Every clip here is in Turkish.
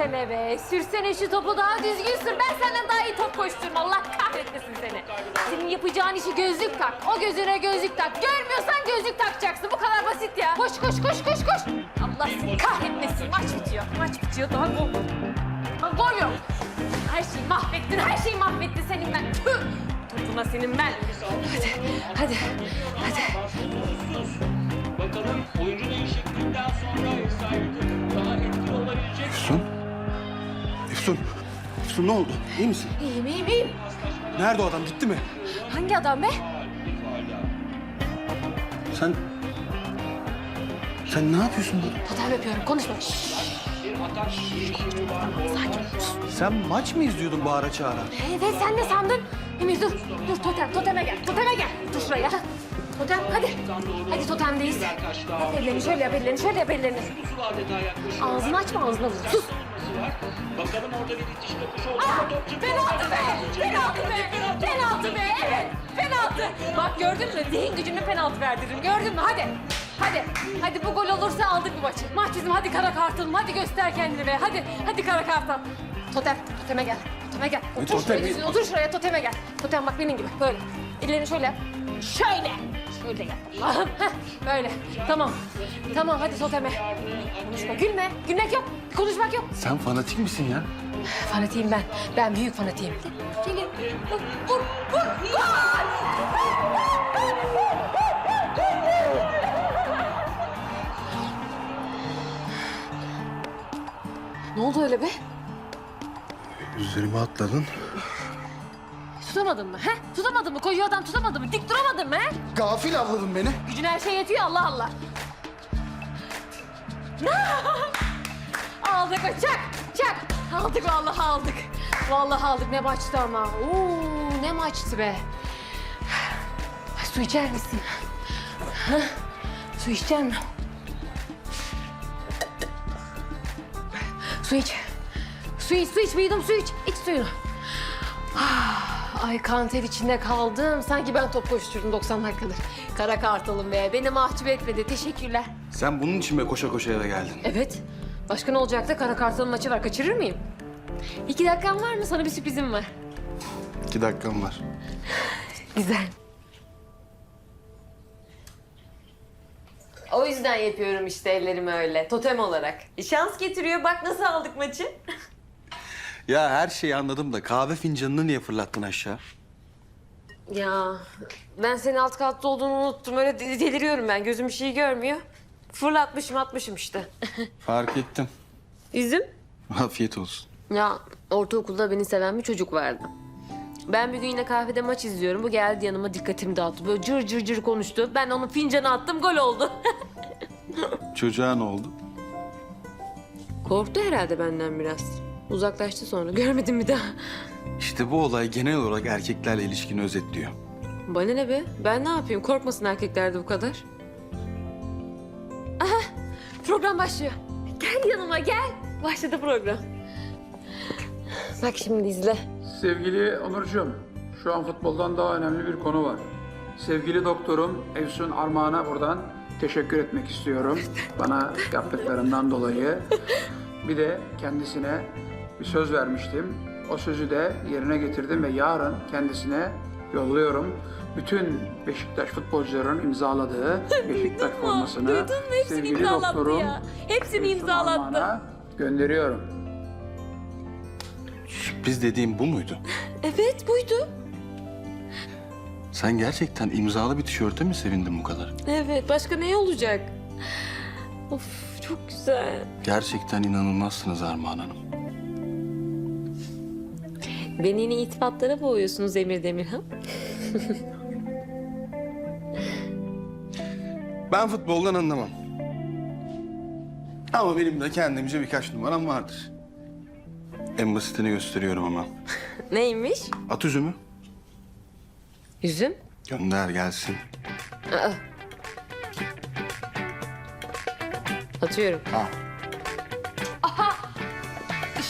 sürsene be. Sürsene şu topu daha düzgün sür. Ben senden daha iyi top koştururum. Allah kahretmesin seni. Senin yapacağın işi gözlük tak. O gözüne gözlük tak. Görmüyorsan gözlük takacaksın. Bu kadar basit ya. Koş koş koş koş koş. Allah seni kahretmesin. Maç bitiyor. Maç bitiyor. Daha gol yok. Daha gol yok. Her şeyi mahvettin. Her şeyi mahvettin senin ben. Tüh. Topuna senin ben. Hadi. Hadi. Hadi. Bakalım oyuncu değişikliğinden sonra ev sahibi Efsun? Efsun ne oldu? İyi misin? İyiyim iyiyim iyiyim. Nerede o adam? Gitti mi? Hangi adam be? Sen... Sen ne yapıyorsun burada? Totem yapıyorum. Konuşma. Girişimi var. Sen maç mı izliyordun bağıra çağıra? Evet sen ne sandın? Emir dur. Dur totem. Toteme gel. Toteme gel. Dur şuraya. Totem hadi. Hadi totemdeyiz. Taşlar. Ellerini şöyle yap ellerini şöyle yap ellerini. Ağzını açma ağzına vur. Sus. Var. Bakalım orada bir itiş kapışı oldu. Ah, Top çıktı. penaltı be! Penaltı be! Penaltı be! Evet, penaltı. Bak gördün mü? Zihin gücümle penaltı verdirdim. Gördün mü? Hadi. Hadi. Hadi bu gol olursa aldık bu maçı. Maç bizim. Hadi kara kartalım. Hadi göster kendini be. Hadi. Hadi kara kartal. Totem. Toteme gel. Toteme gel. Otur totem? şuraya. Otur şuraya. Toteme gel. Totem bak benim gibi. Böyle. Ellerini şöyle yap. Şöyle. Allah'ım. Heh, Böyle. Tamam. Tamam hadi toteme. Konuşma. Gülme. Gülmek yok. Konuşmak yok. Sen fanatik misin ya? Fanatiyim ben. Ben büyük fanatiyim. Gelin. Vur, vur, vur. Ne oldu öyle be? Üzerime atladın. Tutamadın mı? He? Tutamadın mı? Koyuyor adam tutamadın mı? Dik duramadın mı? He? Gafil avladın beni. Gücün her şeye yetiyor Allah Allah. aldık o çak çak. Aldık vallahi aldık. Vallahi aldık ne maçtı ama. Oo, ne maçtı be. Su içer misin? Ha? Su içer mi? Su iç. Su iç, su iç. Bir yudum su iç. İç suyunu. Ay kanter içinde kaldım. Sanki ben top koşturdum 90 dakikadır. Kara kartalım be. Beni mahcup etmedi. Teşekkürler. Sen bunun için mi koşa koşa eve geldin? Evet. Başka ne olacaktı? Kara kartalın maçı var. Kaçırır mıyım? İki dakikan var mı? Sana bir sürprizim var. İki dakikam var. Güzel. O yüzden yapıyorum işte ellerimi öyle. Totem olarak. E, Şans getiriyor. Bak nasıl aldık maçı. Ya her şeyi anladım da kahve fincanını niye fırlattın aşağı? Ya ben senin alt katta olduğunu unuttum. Öyle de- deliriyorum ben. Gözüm bir şey görmüyor. Fırlatmışım atmışım işte. Fark ettim. Üzüm. Afiyet olsun. Ya ortaokulda beni seven bir çocuk vardı. Ben bir gün yine kahvede maç izliyorum. Bu geldi yanıma dikkatimi dağıttı. Böyle cır cır cır konuştu. Ben onun fincanı attım gol oldu. Çocuğa ne oldu? Korktu herhalde benden biraz. Uzaklaştı sonra. Görmedim bir daha. İşte bu olay genel olarak erkeklerle ilişkini özetliyor. Bana ne be? Ben ne yapayım? Korkmasın erkekler de bu kadar. Aha! Program başlıyor. Gel yanıma gel. Başladı program. Bak şimdi izle. Sevgili Onurcuğum, şu an futboldan daha önemli bir konu var. Sevgili doktorum Evsun Armağan'a buradan teşekkür etmek istiyorum. Bana yaptıklarından dolayı. Bir de kendisine bir söz vermiştim. O sözü de yerine getirdim ve yarın kendisine yolluyorum. Bütün Beşiktaş futbolcuların imzaladığı Beşiktaş formasını Duydun mu? Hepsini sevgili imzalattı doktorum ya. Hepsini Evsun imzalattı. Armağan'a gönderiyorum. Sürpriz dediğim bu muydu? Evet buydu. Sen gerçekten imzalı bir tişörte mi sevindin bu kadar? Evet başka ne olacak? Of çok güzel. Gerçekten inanılmazsınız Armağan Hanım. Beni yine itifatlara boğuyorsunuz Emir Demirhan. Ben futboldan anlamam. Ama benim de kendimce birkaç numaram vardır. En basitini gösteriyorum ama. Neymiş? At üzümü. Yüzüm. Gönder gelsin. Aa. Atıyorum. Ha.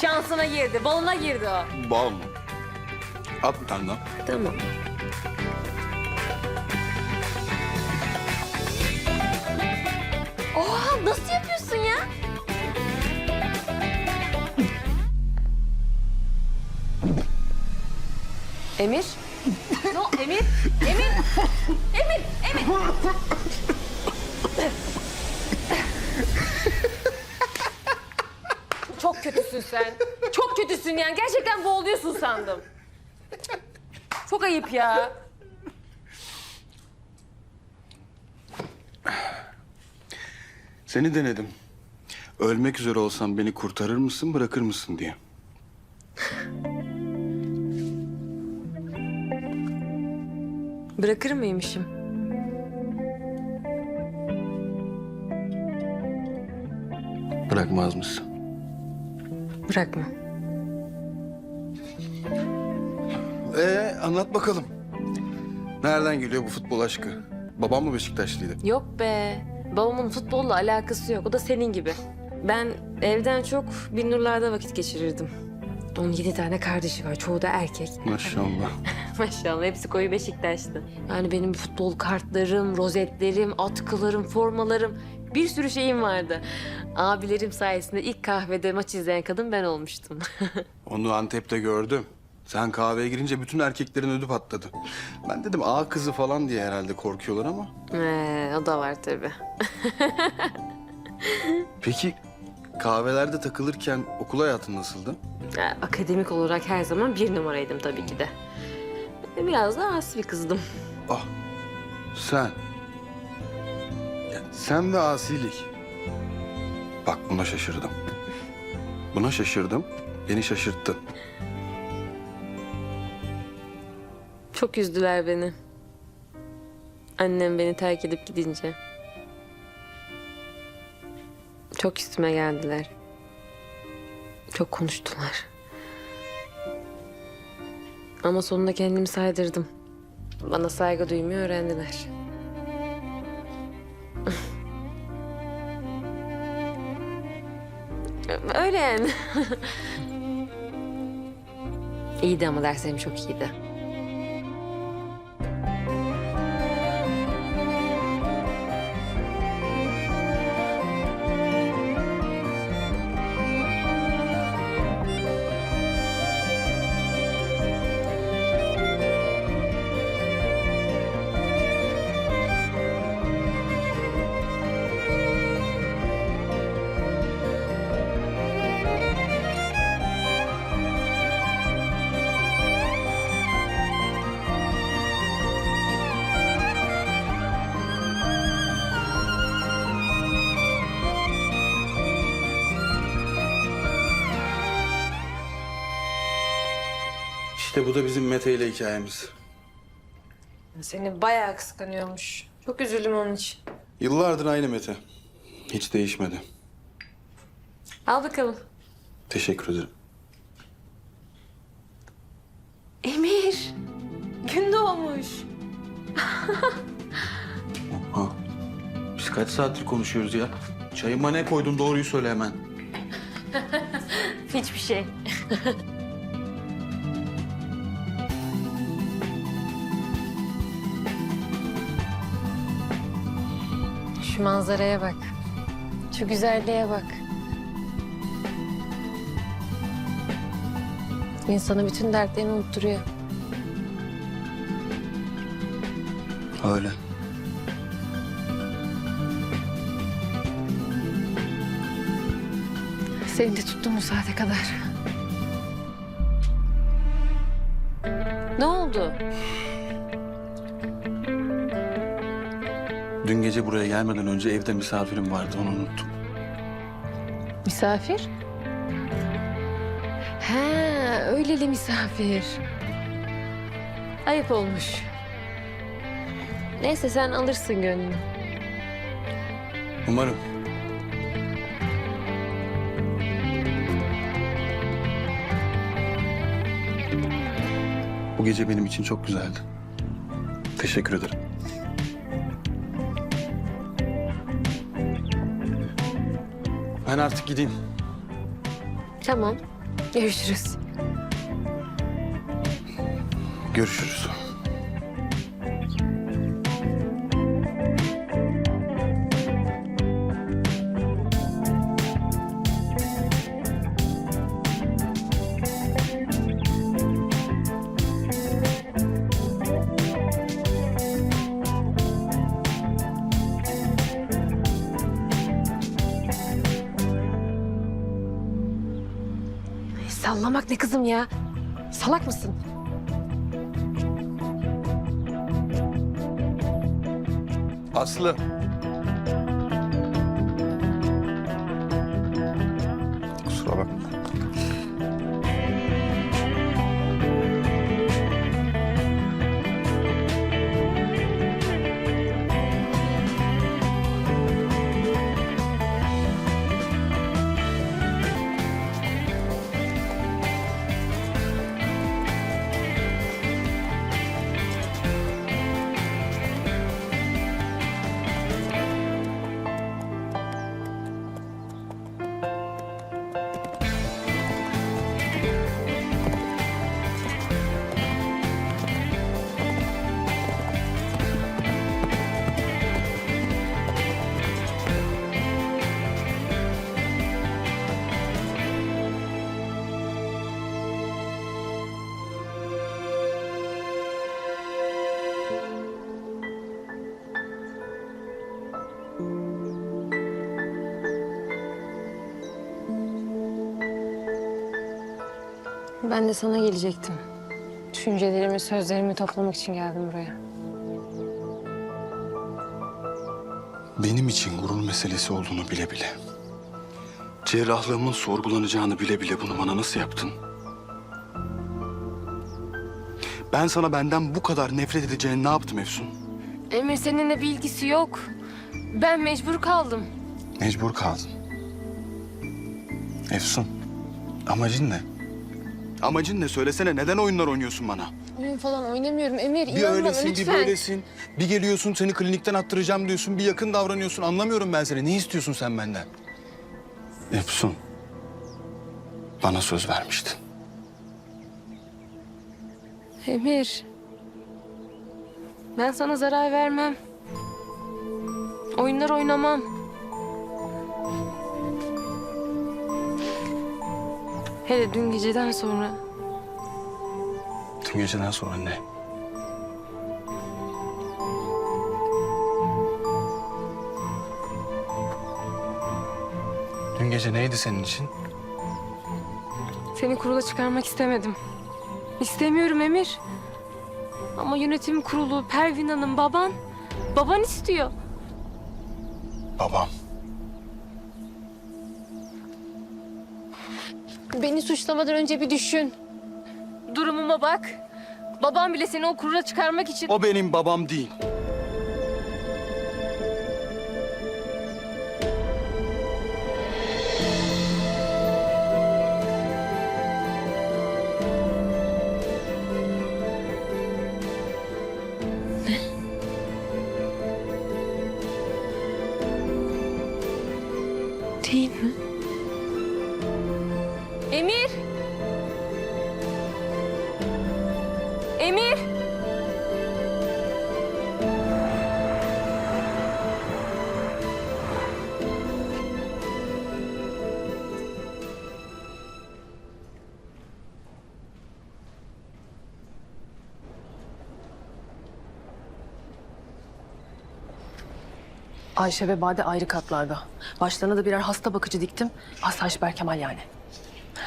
Şansına girdi, balına girdi o. Bal mı? At bir tane daha. Tamam. Oha nasıl yapıyorsun ya? Emir? no Emir? Emir? Emir? Emir? Çok kötüsün sen. Çok kötüsün yani. Gerçekten boğuluyorsun sandım. Çok ayıp ya. Seni denedim. Ölmek üzere olsam beni kurtarır mısın, bırakır mısın diye. Bırakır mıymışım? Bırakmaz mısın? Bırakma. Ee, anlat bakalım. Nereden geliyor bu futbol aşkı? Babam mı Beşiktaşlıydı? Yok be. Babamın futbolla alakası yok. O da senin gibi. Ben evden çok Binnurlar'da vakit geçirirdim. Onun yedi tane kardeşi var. Çoğu da erkek. Maşallah. Maşallah hepsi koyu Beşiktaşlı. Yani benim futbol kartlarım, rozetlerim, atkılarım, formalarım bir sürü şeyim vardı. Abilerim sayesinde ilk kahvede maç izleyen kadın ben olmuştum. Onu Antep'te gördüm. Sen kahveye girince bütün erkeklerin ödü patladı. Ben dedim ağa kızı falan diye herhalde korkuyorlar ama. ee, o da var tabii. Peki kahvelerde takılırken okul hayatın nasıldı? Ya, akademik olarak her zaman bir numaraydım tabii ki de. Biraz da asi bir kızdım. Ah sen. Ya, sen ve asilik. Bak buna şaşırdım. Buna şaşırdım. Beni şaşırttın. Çok üzdüler beni. Annem beni terk edip gidince. Çok üstüme geldiler. Çok konuştular. Ama sonunda kendimi saydırdım. Bana saygı duymayı öğrendiler. Öyle yani. iyiydi ama derslerim çok iyiydi. İşte bu da bizim Mete ile hikayemiz. Seni bayağı kıskanıyormuş. Çok üzüldüm onun için. Yıllardır aynı Mete. Hiç değişmedi. Al bakalım. Teşekkür ederim. Emir. Gün doğmuş. Ha. Biz kaç saattir konuşuyoruz ya? Çayıma ne koydun doğruyu söyle hemen. Hiçbir şey. Şu manzaraya bak. Şu güzelliğe bak. İnsanı bütün dertlerini unutturuyor. Öyle. Seni de tuttum bu saate kadar. Ne oldu? Dün gece buraya gelmeden önce evde misafirim vardı onu unuttum. Misafir? He, öyleli misafir. Ayıp olmuş. Neyse sen alırsın gönlünü. Umarım. Bu gece benim için çok güzeldi. Teşekkür ederim. Ben artık gideyim. Tamam. Görüşürüz. Görüşürüz. Sallamak ne kızım ya? Salak mısın? Aslı. Ben de sana gelecektim. Düşüncelerimi, sözlerimi toplamak için geldim buraya. Benim için gurur meselesi olduğunu bile bile. Cerrahlığımın sorgulanacağını bile bile bunu bana nasıl yaptın? Ben sana benden bu kadar nefret edeceğini ne yaptım Efsun? Emir seninle bir ilgisi yok. Ben mecbur kaldım. Mecbur kaldın. Efsun, amacın ne? Amacın ne? Söylesene neden oyunlar oynuyorsun bana? Oyun falan oynamıyorum Emir. Bir inan bana öylesin, bir lütfen. böylesin. Bir geliyorsun seni klinikten attıracağım diyorsun. Bir yakın davranıyorsun. Anlamıyorum ben seni. Ne istiyorsun sen benden? Efsun, bana söz vermiştin. Emir. Ben sana zarar vermem. Oyunlar oynamam. Hele dün geceden sonra. Tüm geceden sonra ne? Dün gece neydi senin için? Seni kurula çıkarmak istemedim. İstemiyorum Emir. Ama yönetim kurulu, Pervin Hanım, baban. Baban istiyor. Babam. Beni suçlamadan önce bir düşün. Durumuma bak. Babam bile seni o kurula çıkarmak için... O benim babam değil. Değil mi? Ayşe ve Bade ayrı katlarda. Başlarına da birer hasta bakıcı diktim. Asayiş Berkemal yani.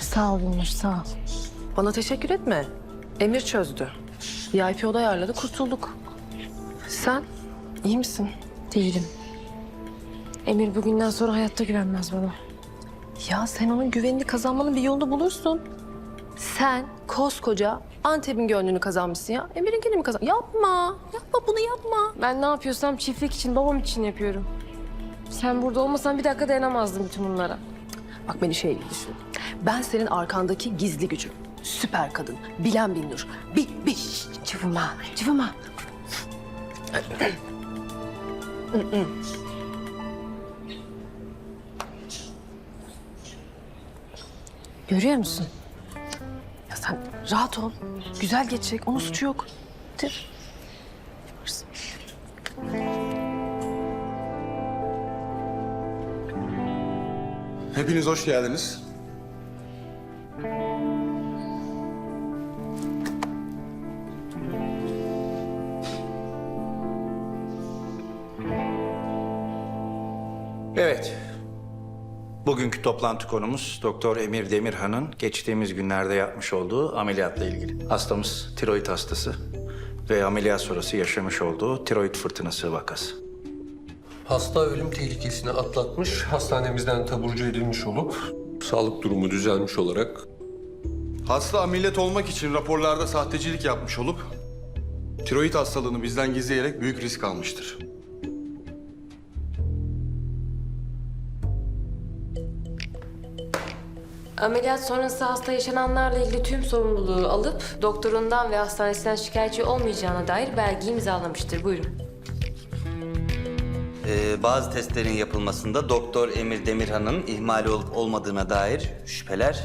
Sağ ol Emir, sağ ol. Bana teşekkür etme. Emir çözdü. VIP oda ayarladı, kurtulduk. Sen iyi misin? Değilim. Emir bugünden sonra hayatta güvenmez bana. Ya sen onun güvenini kazanmanın bir yolunu bulursun. Sen koskoca Antep'in gönlünü kazanmışsın ya. Emir'inkini mi kazan? Yapma. Yapma bunu yapma. Ben ne yapıyorsam çiftlik için, babam için yapıyorum. Sen burada olmasan bir dakika dayanamazdım bütün bunlara. Bak beni şey gibi düşün. Ben senin arkandaki gizli gücüm. Süper kadın. Bilen Binnur. Bi, bi. Cıvıma, cıvıma. Görüyor musun? Sen rahat ol. Güzel geçecek. Onun suçu yok. Tir. Yaparsın. Hepiniz hoş geldiniz. Bugünkü toplantı konumuz Doktor Emir Demirhan'ın geçtiğimiz günlerde yapmış olduğu ameliyatla ilgili. Hastamız tiroid hastası ve ameliyat sonrası yaşamış olduğu tiroid fırtınası vakası. Hasta ölüm tehlikesini atlatmış, hastanemizden taburcu edilmiş olup sağlık durumu düzelmiş olarak Hasta ameliyat olmak için raporlarda sahtecilik yapmış olup... ...tiroid hastalığını bizden gizleyerek büyük risk almıştır. Ameliyat sonrası hasta yaşananlarla ilgili tüm sorumluluğu alıp doktorundan ve hastanesinden şikayetçi olmayacağına dair belge imzalamıştır. Buyurun. Ee, bazı testlerin yapılmasında Doktor Emir Demirhan'ın ihmali olup olmadığına dair şüpheler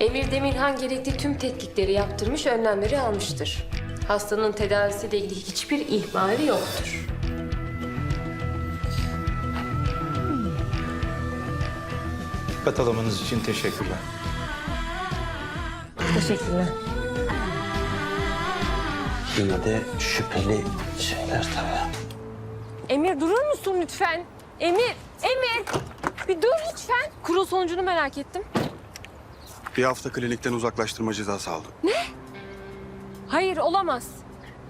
Emir Demirhan gerekli tüm tetkikleri yaptırmış, önlemleri almıştır. Hastanın tedavisiyle ilgili hiçbir ihmali yoktur. Katılımınız için teşekkürler. Teşekkürler. yine de şüpheli şeyler tabii. Emir durur musun lütfen? Emir, Emir. Bir dur lütfen. Kurul sonucunu merak ettim. Bir hafta klinikten uzaklaştırma cezası aldım. Hayır olamaz.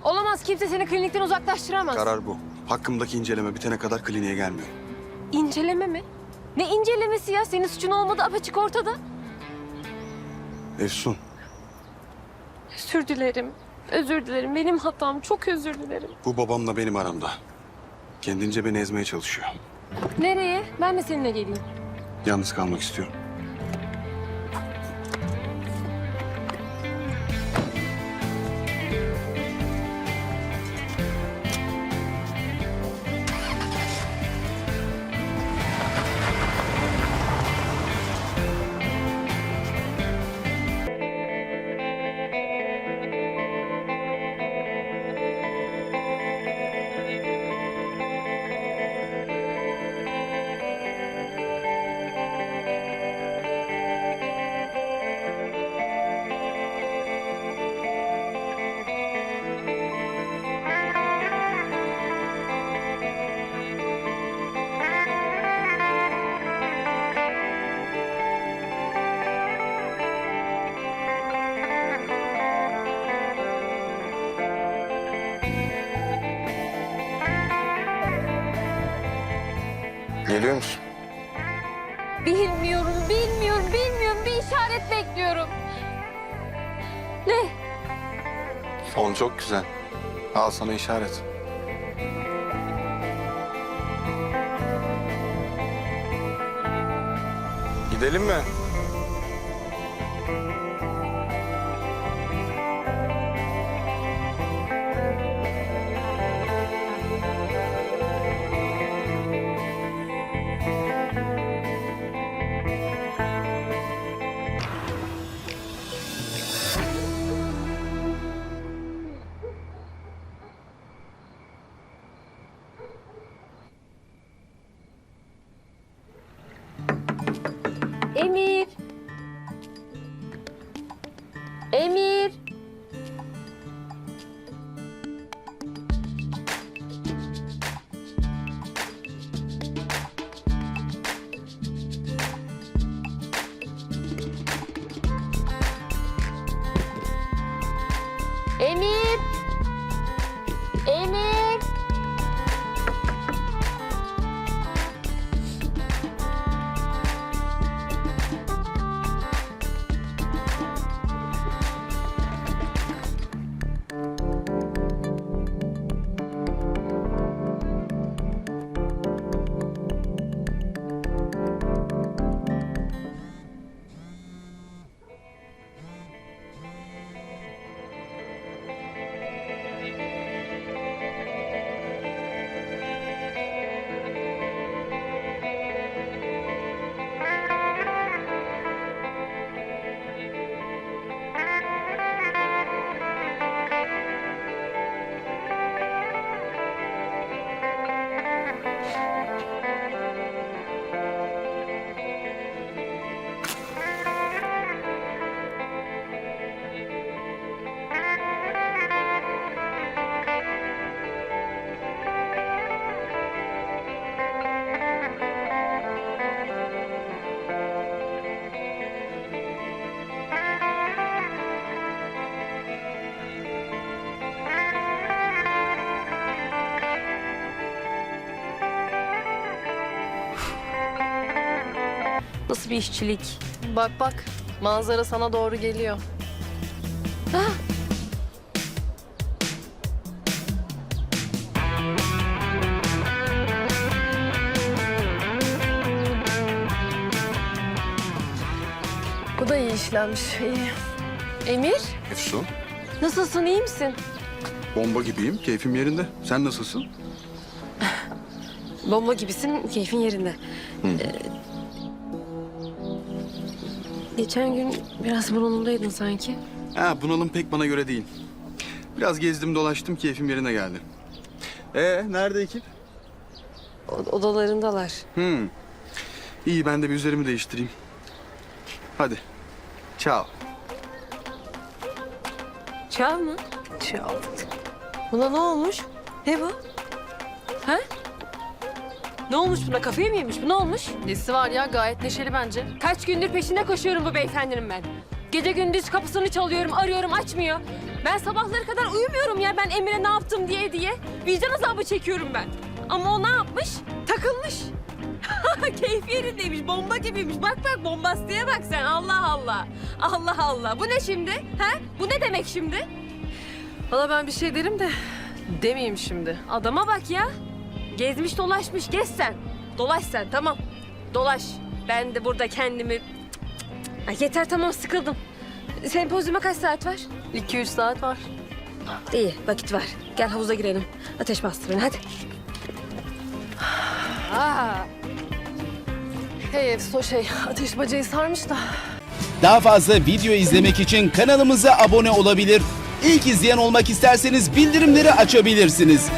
Olamaz kimse seni klinikten uzaklaştıramaz. Karar bu. Hakkımdaki inceleme bitene kadar kliniğe gelmiyorum. İnceleme mi? Ne incelemesi ya? Senin suçun olmadı apaçık ortada. Efsun, Özür dilerim. Özür dilerim. Benim hatam. Çok özür dilerim. bu babamla benim aramda. Kendince beni ezmeye çalışıyor. Nereye? Ben de seninle geleyim. Yalnız kalmak istiyorum. Güzel. Al sana işaret. Gidelim mi? Nasıl bir işçilik? Bak bak manzara sana doğru geliyor. Bu da iyi işlenmiş. iyi. Emir, Efsun, nasılsın? iyi misin? bomba gibiyim. Keyfim yerinde. Sen nasılsın? Bomba gibisin, keyfin yerinde. Ee, geçen gün biraz burnumdaydın sanki. Ha, bunalım pek bana göre değil. Biraz gezdim dolaştım, keyfim yerine geldi. Ee, nerede ekip? O- odalarındalar. Hmm. İyi, ben de bir üzerimi değiştireyim. Hadi. Ciao. Çağ mı? Çal. Buna ne olmuş? Ne bu? Ha? Ne olmuş buna? Kafayı mı yemiş? Bu ne olmuş? Nesi var ya gayet neşeli bence. Kaç gündür peşinde koşuyorum bu beyefendinin ben. Gece gündüz kapısını çalıyorum, arıyorum, açmıyor. Ben sabahları kadar uyumuyorum ya ben Emre ne yaptım diye diye. Vicdan azabı çekiyorum ben. Ama o ne yapmış? Takılmış. Keyfi yerindeymiş, bomba gibiymiş. Bak bak bombastiğe bak sen. Allah Allah. Allah Allah. Bu ne şimdi? Ha? Bu ne demek şimdi? Valla ben bir şey derim de demeyeyim şimdi. Adama bak ya. Gezmiş dolaşmış. Gez sen. Dolaş sen tamam. Dolaş. Ben de burada kendimi... Ay yeter tamam sıkıldım. Sempozyuma kaç saat var? 2-3 saat var. İyi vakit var. Gel havuza girelim. Ateş bastır beni hadi. Hey Efso şey ateş bacayı sarmış da. Daha fazla video izlemek için kanalımıza abone olabilir. İlk izleyen olmak isterseniz bildirimleri açabilirsiniz.